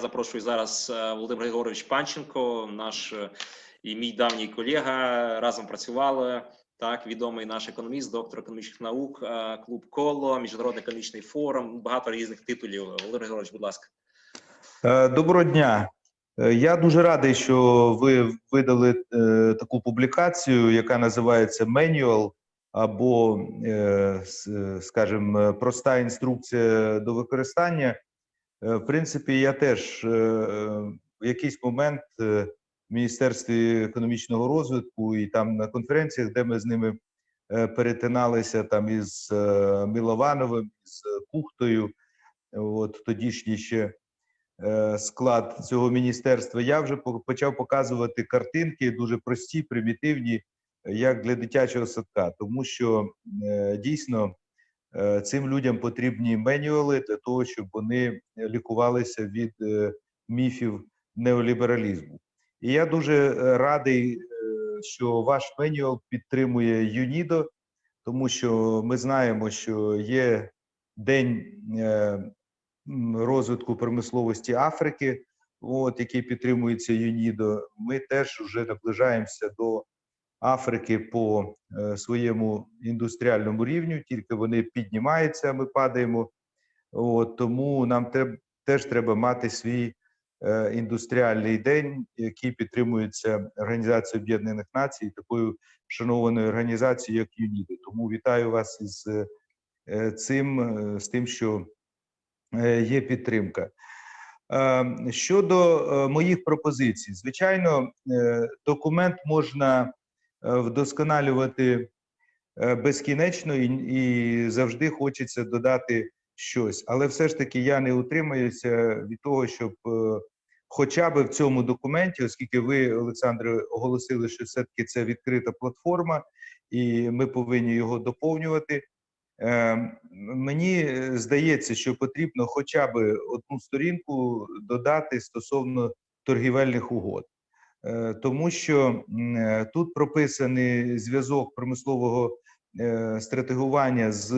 запрошую зараз е, Володимир Григорович Панченко, наш е, і мій давній колега. Разом працювали. Так, відомий наш економіст, доктор економічних наук, е, клуб Коло, міжнародний економічний форум, багато різних титулів. Володимир Григорович, будь ласка. Доброго дня. Я дуже радий, що ви видали таку публікацію, яка називається Manual, або, скажімо, проста інструкція до використання. Е, В принципі, я теж е, в якийсь момент е, в Міністерстві економічного розвитку і там на конференціях, де ми з ними е, перетиналися там із е, Міловановим, з Кухтою, от тодішній ще е, склад цього міністерства, я вже почав показувати картинки дуже прості, примітивні, як для дитячого садка, тому що е, дійсно е, цим людям потрібні менюали для того, щоб вони лікувалися від е, міфів неолібералізму. І я дуже е, радий, е, що ваш менюал підтримує ЮНІДО, тому що ми знаємо, що є день е, розвитку промисловості Африки, от, який підтримується ЮНІДО. Ми теж вже наближаємося до Африки по е, своєму індустріальному рівню, тільки вони піднімаються, ми падаємо. От, тому нам те- теж треба мати свій е, індустріальний день, який підтримується Організацією Об'єднаних Націй, такою шанованою організацією, як ЮНІДО. Тому вітаю вас із е, цим, е, з тим, що е, є підтримка. Щодо моїх пропозицій, звичайно, документ можна вдосконалювати е, безкінечно і, і завжди хочеться додати щось. Але все ж таки я не утримаюся від того, щоб е, хоча б в цьому документі, оскільки ви, Олександре, оголосили, що все-таки це відкрита платформа, і ми повинні його доповнювати. Е, Мені здається, що потрібно хоча б одну сторінку додати стосовно торгівельних угод, Е, тому що е, тут прописаний зв'язок промислового е, стратегування з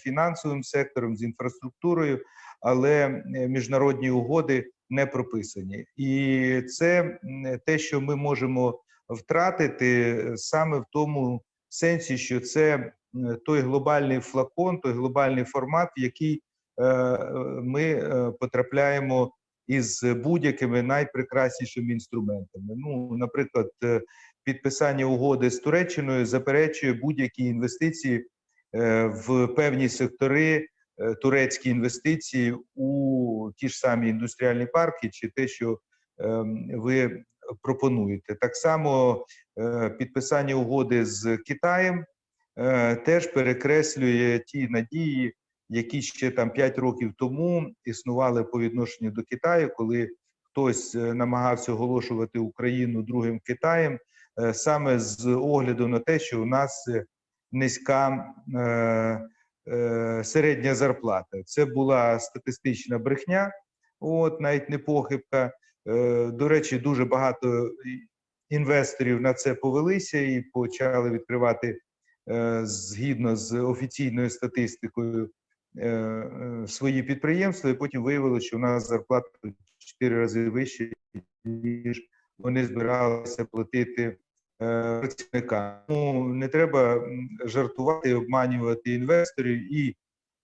фінансовим сектором, з інфраструктурою, але е, міжнародні угоди не прописані. І це те, що ми можемо втратити е, саме в тому сенсі, що це е, той глобальний флакон, той глобальний формат, в який е, е, ми е, потрапляємо із будь-якими найпрекраснішими інструментами. Ну, наприклад, е, підписання угоди з Туреччиною заперечує будь-які інвестиції е, в певні сектори, е, турецькі інвестиції у ті ж самі індустріальні парки, чи те, що ем, ви пропонуєте. Так само підписання угоди з Китаєм теж перекреслює ті надії, які ще там 5 років тому існували по відношенню до Китаю, коли хтось е, намагався оголошувати Україну другим Китаєм, е, саме з огляду на те, що у нас е, низька середня зарплата. Це була статистична брехня, от навіть не похибка. До речі, дуже багато інвесторів на це повелися і почали відкривати згідно з офіційною статистикою свої підприємства, і потім виявилося, що у нас зарплата в 4 рази вища, ніж вони збиралися платити е, працівникам. Тому не треба жартувати, обманювати інвесторів. І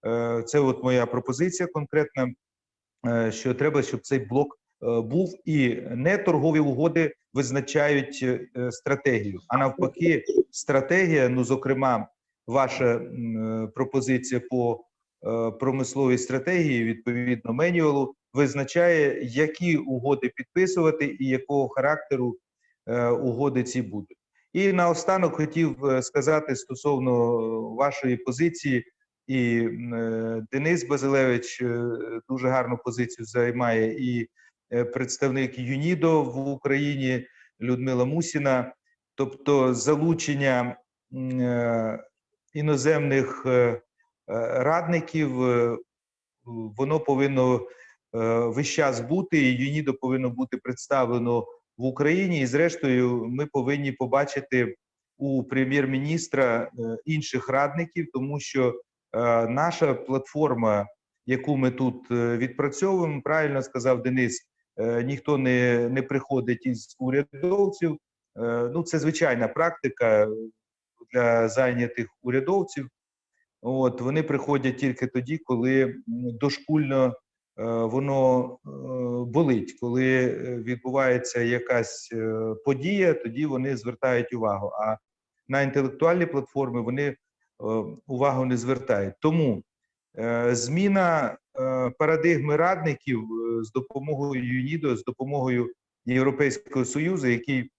е, це от моя пропозиція конкретна, е, що треба, щоб цей блок е, був і не торгові угоди визначають е, стратегію, а навпаки, стратегія, ну зокрема, ваша е, пропозиція по е, промисловій стратегії, відповідно менюалу, визначає, які угоди підписувати і якого характеру е, угоди ці будуть. І наостанок хотів е, сказати стосовно вашої позиції, і е, Денис Базилевич е, дуже гарну позицію займає, і е, представник ЮНІДО в Україні Людмила Мусіна, тобто залучення е, іноземних е, е, радників, е, воно повинно е, весь час бути, і ЮНІДО повинно бути представлено в Україні. І, зрештою, ми повинні побачити у прем'єр-міністра е, інших радників, тому що е, наша платформа, яку ми тут е, відпрацьовуємо, правильно сказав Денис, е, ніхто не, не приходить із урядовців. Е, Ну, це звичайна практика для зайнятих урядовців. От вони приходять тільки тоді, коли дошкульно е, воно е, болить. Коли е, відбувається якась подія, тоді вони звертають увагу. А на інтелектуальні платформи вони увагу не звертають. Тому зміна парадигми радників з допомогою ЮНІДО, з допомогою Європейського союзу, який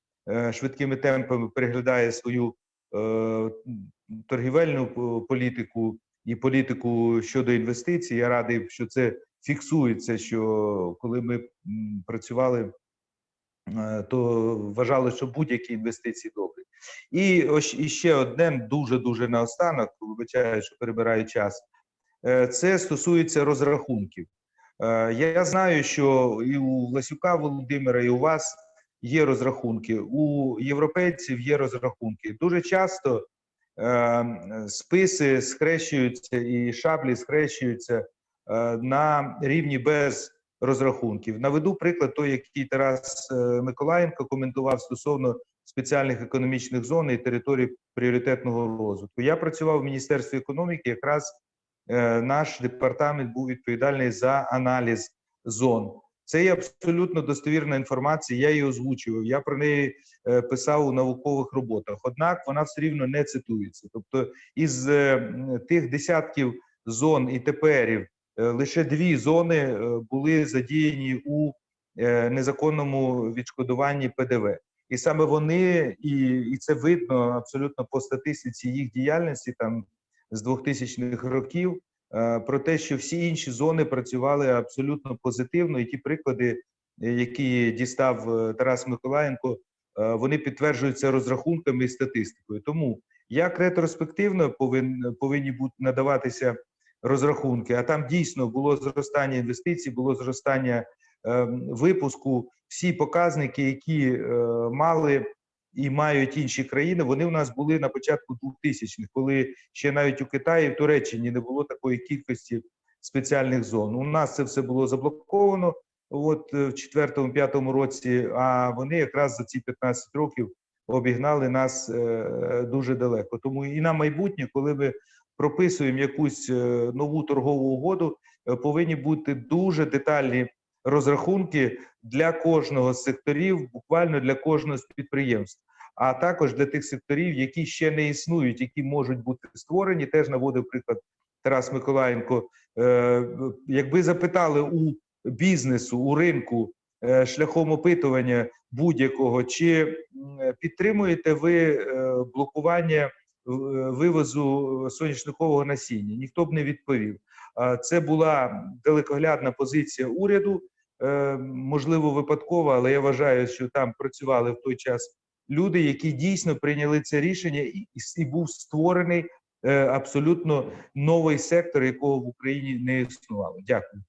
швидкими темпами переглядає свою торгівельну політику і політику щодо інвестицій. Я радий, що це фіксується. Що коли ми працювали, е, то вважали, що будь-які інвестиції добрі. І ось і ще одне дуже дуже наостанок. Вибачаю, що перебираю час. Е, Це стосується розрахунків. Е, Я знаю, що і у Власюка Володимира, і у вас є розрахунки, у європейців є розрахунки. Дуже часто е, списи схрещуються і шаблі схрещуються е, на рівні без розрахунків. Наведу приклад той, який Тарас е, Миколаєнко коментував стосовно спеціальних економічних зон і територій пріоритетного розвитку. Я працював в Міністерстві економіки. Якраз е, наш департамент був відповідальний за аналіз зон. Це є абсолютно достовірна інформація. Я її озвучував. Я про неї е, писав у наукових роботах. Однак вона все рівно не цитується. Тобто, із е, тих десятків зон і теперів е, лише дві зони були задіяні у незаконному відшкодуванні ПДВ. І саме вони, і, і це видно абсолютно по статистиці їх діяльності там з 2000-х років. Е, Про те, що всі інші зони працювали абсолютно позитивно, і ті приклади, е, які дістав е, Тарас Миколаєнко, вони підтверджуються розрахунками і статистикою. Тому як ретроспективно повин, повинні бути надаватися розрахунки, а там дійсно було зростання інвестицій, було зростання е, випуску. Всі показники, які мали і мають інші країни, вони у нас були на початку 2000-х, коли ще навіть у Китаї, в Туреччині не було такої кількості спеціальних зон. У нас це все було заблоковано. От е, в 4-5 році, а вони якраз за ці 15 років обігнали нас е, дуже далеко. Тому і на майбутнє, коли ми прописуємо якусь е, нову торгову угоду, повинні бути дуже детальні розрахунки для кожного з секторів, буквально для кожного з підприємств, а також для тих секторів, які ще не існують, які можуть бути створені. Теж наводив приклад Тарас Миколаєнко. Е, Якби запитали у бізнесу, у ринку е, шляхом опитування будь-якого, чи підтримуєте ви е, блокування вивозу соняшникового насіння? Ніхто б не відповів. Це була далекоглядна позиція уряду, можливо, випадкова, але я вважаю, що там працювали в той час люди, які дійсно прийняли це рішення, і, і був створений е, абсолютно новий сектор, якого в Україні не існувало. Дякую.